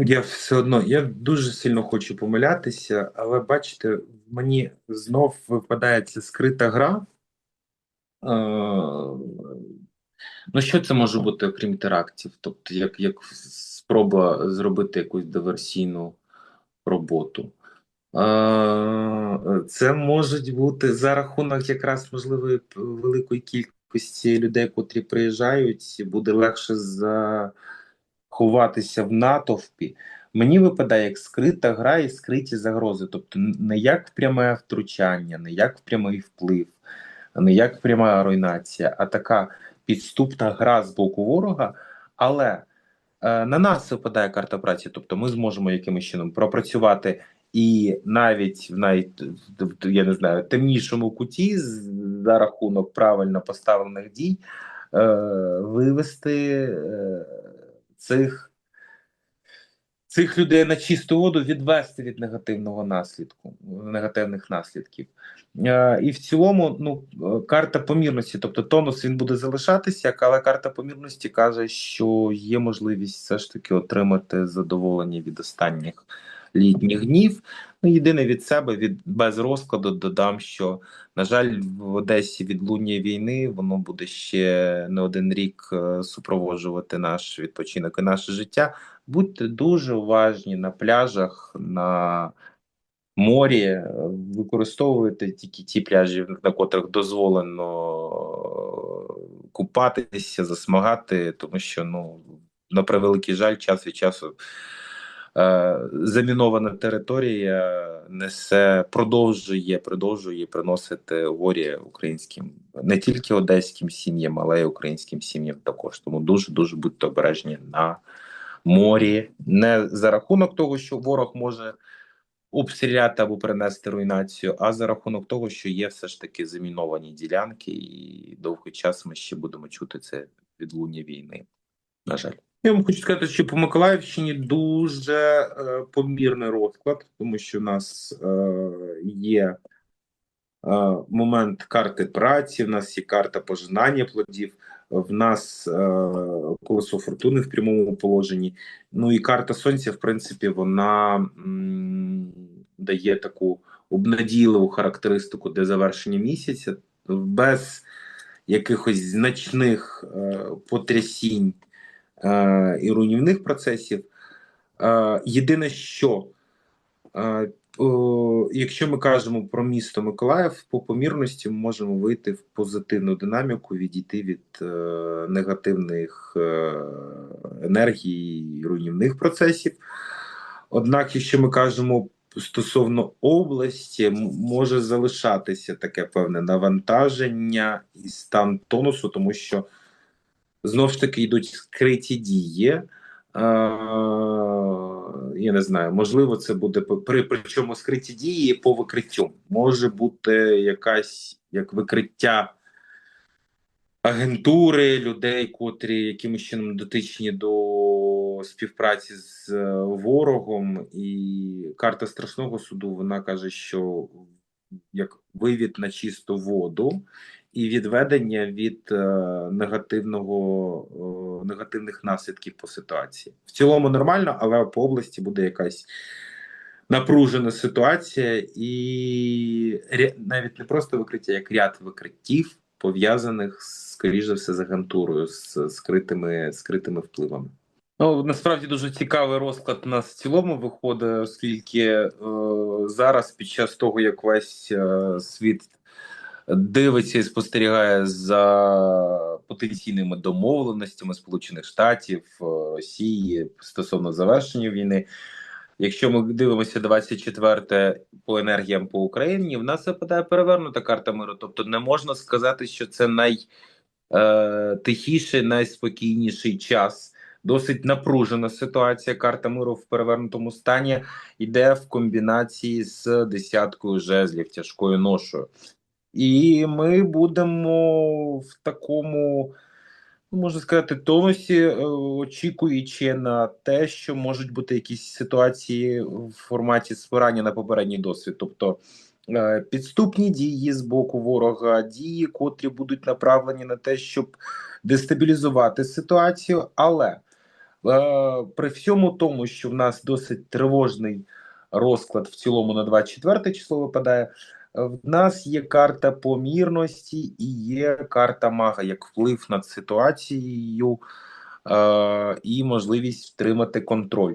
Я все одно, я дуже сильно хочу помилятися, але бачите, в мені знов випадає ця скрита гра. Е, ну, що це може бути, окрім терактів? Тобто, як, як спроба зробити якусь диверсійну роботу. Е, це можуть бути за рахунок якраз можливої великої кількості людей, котрі приїжджають, буде легше заховатися в натовпі. Мені випадає як скрита гра і скриті загрози. Тобто не як пряме втручання, не як прямий вплив, не як пряма руйнація, а така підступна гра з боку ворога. Але е, на нас випадає карта праці, тобто ми зможемо якимось чином пропрацювати і навіть в в- я не знаю темнішому куті за рахунок правильно поставлених дій е, вивести е, цих цих людей на чисту воду відвести від негативного наслідку, негативних наслідків. Е, і в цілому, ну, е, карта помірності, тобто тонус він буде залишатися, але карта помірності каже, що є можливість все ж таки отримати задоволення від останніх літніх днів. Ну, єдине від себе, від без розкладу, додам, що на жаль, в Одесі відлуння війни воно буде ще не один рік е, супроводжувати наш відпочинок і наше життя. Будьте дуже уважні на пляжах, на морі, е, використовуйте тільки ті пляжі, на котрих дозволено е, купатися, засмагати, тому що ну на превеликий жаль, час від часу замінована територія несе, продовжує, продовжує приносити горі українським, не тільки одеським сім'ям, але й українським сім'ям також. Тому дуже дуже будьте обережні на морі, не за рахунок того, що ворог може обстріляти або принести руйнацію, а за рахунок того, що є все ж таки заміновані ділянки, і довгий час ми ще будемо чути це відлуння війни. На жаль. Я вам хочу сказати, що по Миколаївщині дуже е, помірний розклад, тому що у нас е, є е, момент карти праці, в нас є карта пожинання плодів, в нас е, колесо фортуни в прямому положенні. Ну і карта сонця, в принципі, вона м, дає таку обнадійливу характеристику для завершення місяця без якихось значних е, потрясінь е, і руйнівних процесів. Е, єдине, що е, якщо ми кажемо про місто Миколаїв, по помірності ми можемо вийти в позитивну динаміку, відійти від негативних е, енергій руйнівних процесів. Однак, якщо ми кажемо стосовно області, може залишатися таке певне навантаження і стан тонусу, тому що знов ж таки йдуть скриті дії. Е, я не знаю, можливо, це буде при причому скриті дії по викриттю. Може бути якась як викриття агентури людей, котрі якимось чином дотичні до співпраці з е, ворогом, і карта страшного суду вона каже, що як вивід на чисту воду і відведення від е, негативного е, негативних наслідків по ситуації. В цілому нормально, але по області буде якась напружена ситуація, і ря- навіть не просто викриття, як ряд викриттів, пов'язаних скоріш за все з агентурою, з скритими, скритими впливами. Ну, насправді дуже цікавий розклад у нас в цілому виходить, оскільки е, зараз, під час того, як весь е, світ дивиться і спостерігає за потенційними домовленостями Сполучених Штатів, е, Росії стосовно завершення війни. Якщо ми дивимося 24 по енергіям по Україні, в нас випадає перевернута карта миру. Тобто не можна сказати, що це найтихіший, найспокійніший час. Досить напружена ситуація. Карта миру в перевернутому стані йде в комбінації з десяткою жезлів, тяжкою ношою. І ми будемо в такому, ну, можна сказати, тонусі, е, очікуючи на те, що можуть бути якісь ситуації в форматі спирання на попередній досвід. Тобто е, підступні дії з боку ворога, дії, котрі будуть направлені на те, щоб дестабілізувати ситуацію, але Е, При всьому тому, що в нас досить тривожний розклад в цілому на 24 число випадає, в нас є карта помірності і є карта мага як вплив над ситуацією е, і можливість втримати контроль.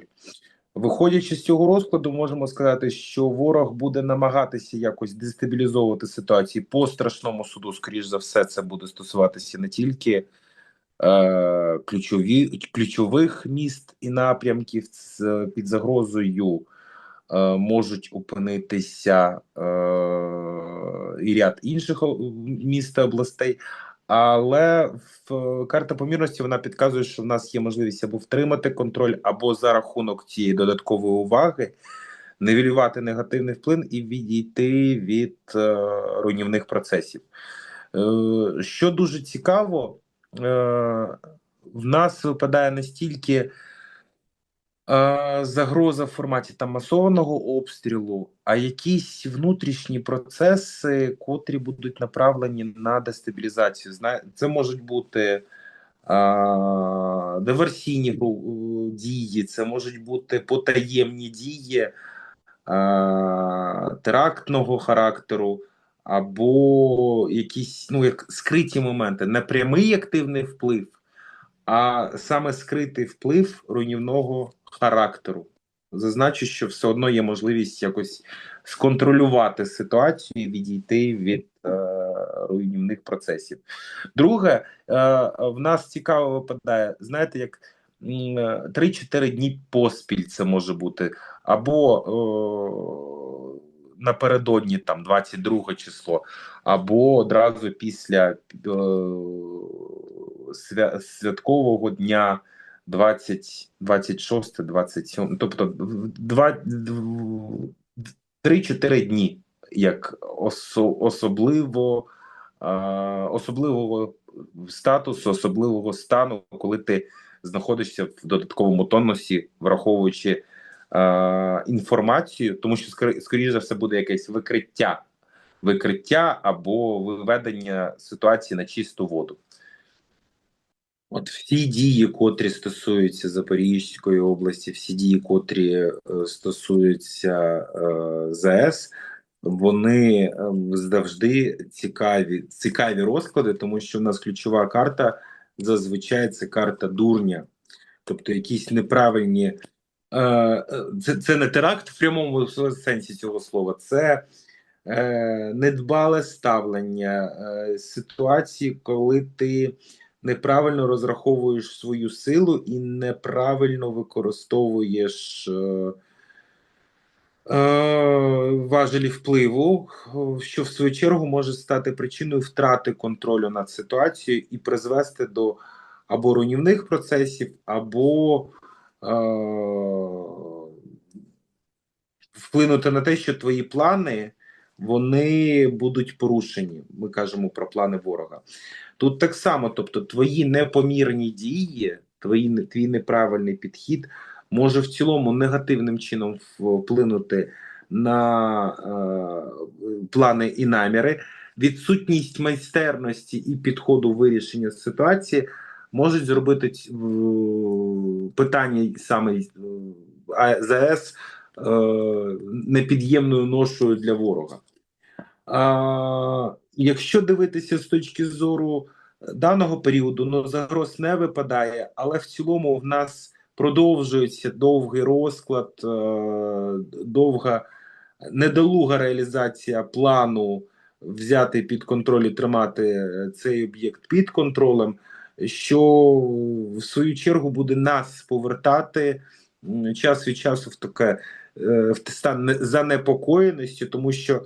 Виходячи з цього розкладу, можемо сказати, що ворог буде намагатися якось дестабілізовувати ситуацію по страшному суду. Скоріш за все, це буде стосуватися не тільки е, ключові, ключових міст і напрямків з, під загрозою. Е, Можуть опинитися е, і ряд інших о- міст та областей, але в карта помірності вона підказує, що в нас є можливість або втримати контроль, або за рахунок цієї додаткової уваги нивелювати негативний вплив і відійти від е, руйнівних процесів. Е, що дуже цікаво, е, в нас випадає настільки е, загроза в форматі там масованого обстрілу, а якісь внутрішні процеси, котрі будуть направлені на дестабілізацію. Це можуть бути а, диверсійні дії, це можуть бути потаємні дії а, терактного характеру, або якісь ну як скриті моменти, не прямий активний вплив, а саме скритий вплив руйнівного характеру. Зазначу, що все одно є можливість якось сконтролювати ситуацію і відійти від е, руйнівних процесів. Друге, е, в нас цікаво випадає, знаєте, як м, е, 3-4 дні поспіль це може бути, або е, напередодні там 22 число, або одразу після е, свя- святкового дня 20, 26, 27, тобто в- два, дв- 3-4 дні, як осо, особливо особливого статусу, особливого стану, коли ти знаходишся в додатковому тонусі, враховуючи інформацію, тому що скорі- скоріше за все буде якесь викриття, викриття або виведення ситуації на чисту воду. От всі дії, котрі стосуються Запорізької області, всі дії, котрі е, стосуються е, ЗАЕС, вони е, завжди цікаві, цікаві розклади, тому що в нас ключова карта зазвичай це карта дурня, тобто якісь неправильні. Е, е, це, це не теракт в прямому сенсі цього слова, це е, недбале ставлення е, ситуації, коли ти неправильно розраховуєш свою силу і неправильно використовуєш е, е, важелі впливу, що в свою чергу може стати причиною втрати контролю над ситуацією і призвести до або руйнівних процесів, або е, вплинути на те, що твої плани вони будуть порушені. Ми кажемо про плани ворога. Тут так само, тобто, твої непомірні дії, твої твій неправильний підхід може в цілому негативним чином вплинути на е, плани і наміри. Відсутність майстерності і підходу вирішення ситуації можуть зробити питання саме е, АЗС е, непід'ємною ношою для ворога. А, якщо дивитися з точки зору даного періоду, ну загроз не випадає, але в цілому в нас продовжується довгий розклад, е, довга недолуга реалізація плану взяти під контроль і тримати е, цей об'єкт під контролем, що в свою чергу буде нас повертати час від часу в таке е, в стан занепокоєності, тому що е,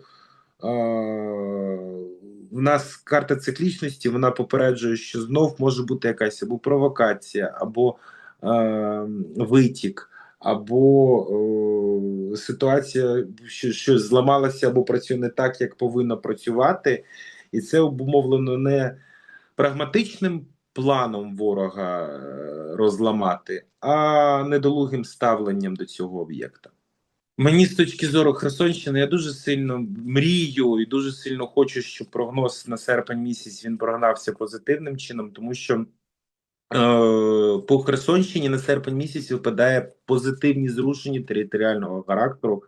в нас карта циклічності вона попереджує, що знов може бути якась або провокація, або е, витік, або е, ситуація, що щось зламалася або працює не так, як повинно працювати, і це обумовлено не прагматичним планом ворога е, розламати, а недолугим ставленням до цього об'єкта. Мені з точки зору Херсонщини, я дуже сильно мрію і дуже сильно хочу, щоб прогноз на серпень місяць він прогнався позитивним чином, тому що по Херсонщині на серпень місяць випадає позитивні зрушення територіального характеру.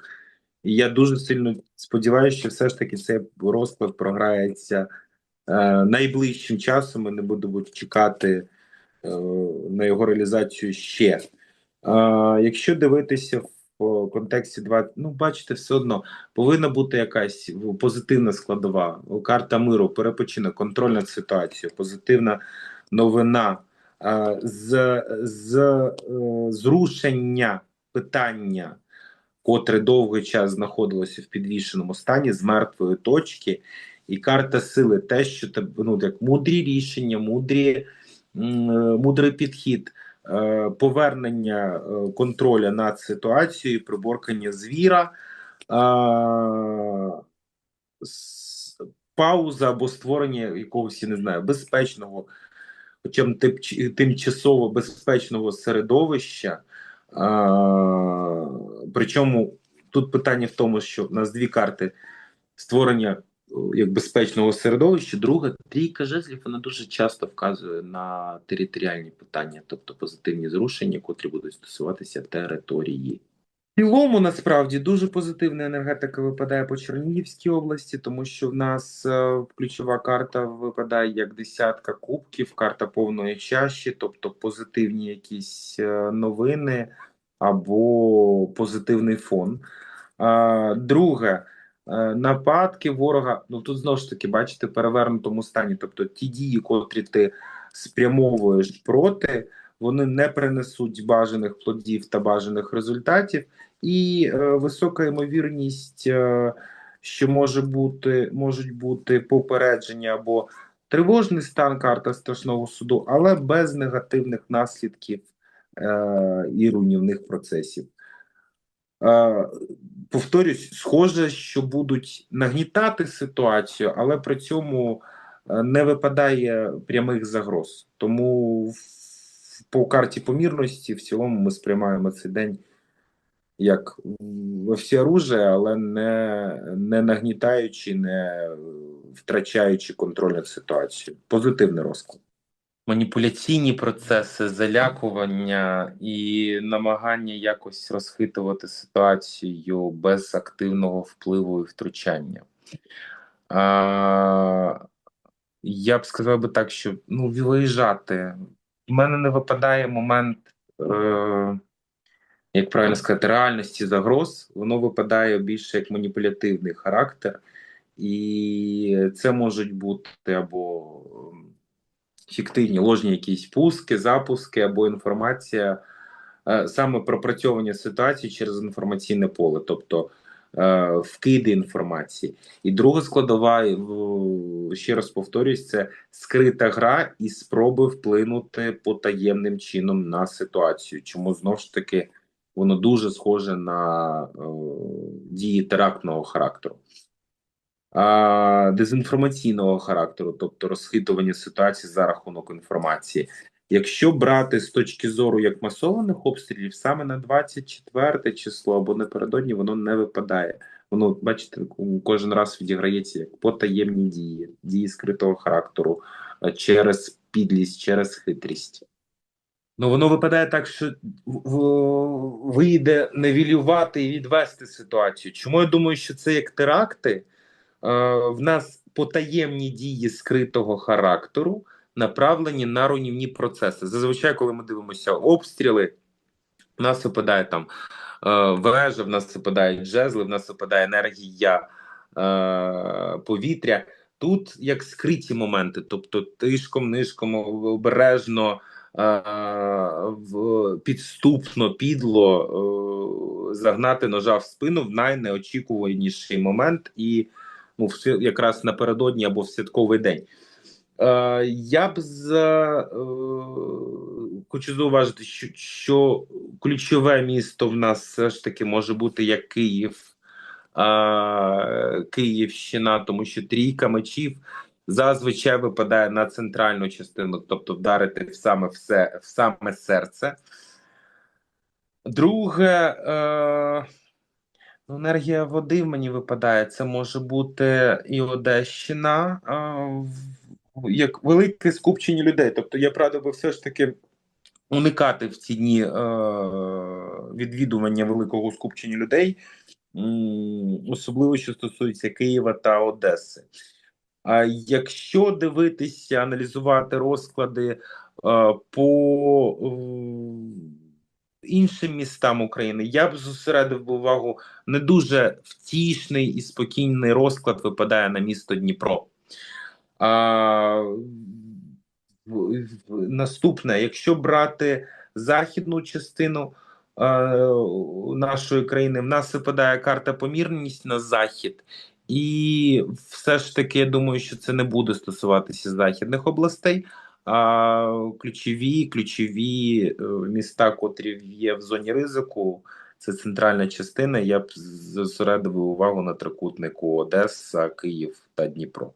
І я дуже сильно сподіваюся, що все ж таки цей розклад програється е, найближчим часом. Ми не будемо чекати е, на його реалізацію ще. Е, якщо дивитися в контексті 2, ну бачите, все одно повинна бути якась позитивна складова. Карта миру, перепочинок, контроль над ситуацією, позитивна новина. Е, з, з е, зрушення питання котре довгий час знаходилося в підвішеному стані з мертвої точки, і карта сили те, що ну, як мудрі рішення, мудрі, мудрий підхід, е, повернення е, контроля над ситуацією, приборкання звіра. Пауза або створення якогось, я не знаю, безпечного, хоча б тимчасово безпечного середовища, Причому тут питання в тому, що в нас дві карти створення як безпечного середовища, друга трійка жезлів вона дуже часто вказує на територіальні питання, тобто позитивні зрушення, котрі будуть стосуватися території. В цілому насправді дуже позитивна енергетика випадає по Чернігівській області, тому що в нас е, ключова карта випадає як десятка кубків, карта повної чаші, тобто позитивні якісь е, новини або позитивний фон. Друге, нападки ворога. Ну тут знову ж таки, бачите, в перевернутому стані. Тобто ті дії, котрі ти спрямовуєш проти, вони не принесуть бажаних плодів та бажаних результатів, і е, висока ймовірність, е, що може бути, можуть бути попередження або тривожний стан карта страшного суду, але без негативних наслідків Е, і руйнівних процесів. Повторюсь, схоже, що будуть нагнітати ситуацію, але при цьому е, не випадає прямих загроз. Тому по карті помірності в цілому ми сприймаємо цей день як всеоружие, але не не нагнітаючи, не втрачаючи контроль над ситуацією. Позитивний розклад маніпуляційні процеси, залякування і намагання якось розхитувати ситуацію без активного впливу і втручання. А, Я б сказав би так, що ну, виїжджати. У мене не випадає момент, е, як правильно сказати, реальності загроз, воно випадає більше як маніпулятивний характер, і це можуть бути або фіктивні ложні якісь пуски, запуски або інформація, е, саме пропрацьовування ситуації через інформаційне поле, тобто е, вкиди інформації. І друга складова, ще раз повторюсь, це скрита гра і спроби вплинути потаємним чином на ситуацію. Чому знову ж таки воно дуже схоже на е, дії терактного характеру дезінформаційного характеру, тобто розхитування ситуації за рахунок інформації. Якщо брати з точки зору як масованих обстрілів, саме на 24 число або напередодні воно не випадає. Воно, бачите, кожен раз відіграється як потаємні дії, дії скритого характеру через підлість, через хитрість. Ну воно випадає так, що вийде невілювати і відвести ситуацію. Чому я думаю, що це як теракти? Е, в нас потаємні дії скритого характеру направлені на руйнівні процеси. Зазвичай, коли ми дивимося обстріли, в нас випадає там е, вежа, в нас випадають джезли, в нас випадає енергія е, повітря. Тут як скриті моменти, тобто тишком, нишком, обережно, підступно, підло загнати ножа в спину в найнеочікуваніший момент і ну, якраз напередодні або в святковий день. Е, Я б за е, хочу зауважити, що, що ключове місто в нас все ж таки може бути як Київ, е, Київщина, тому що трійка мечів зазвичай випадає на центральну частину, тобто вдарити в саме все в саме серце. Друге. Е, енергія води мені випадає. Це може бути і Одещина в як велике скупчення людей. Тобто я б радив би все ж таки уникати в ці дні е, відвідування великого скупчення людей, особливо що стосується Києва та Одеси. А якщо дивитися, аналізувати розклади е, по іншим містам України, я б зосередив увагу не дуже втішний і спокійний розклад випадає на місто Дніпро. А, наступне, якщо брати західну частину е, нашої країни, в нас випадає карта помірність на захід, і все ж таки я думаю, що це не буде стосуватися західних областей. А ключові, ключові е, міста, котрі є в зоні ризику, це центральна частина. Я б зосередив увагу на трикутнику Одеса, Київ та Дніпро.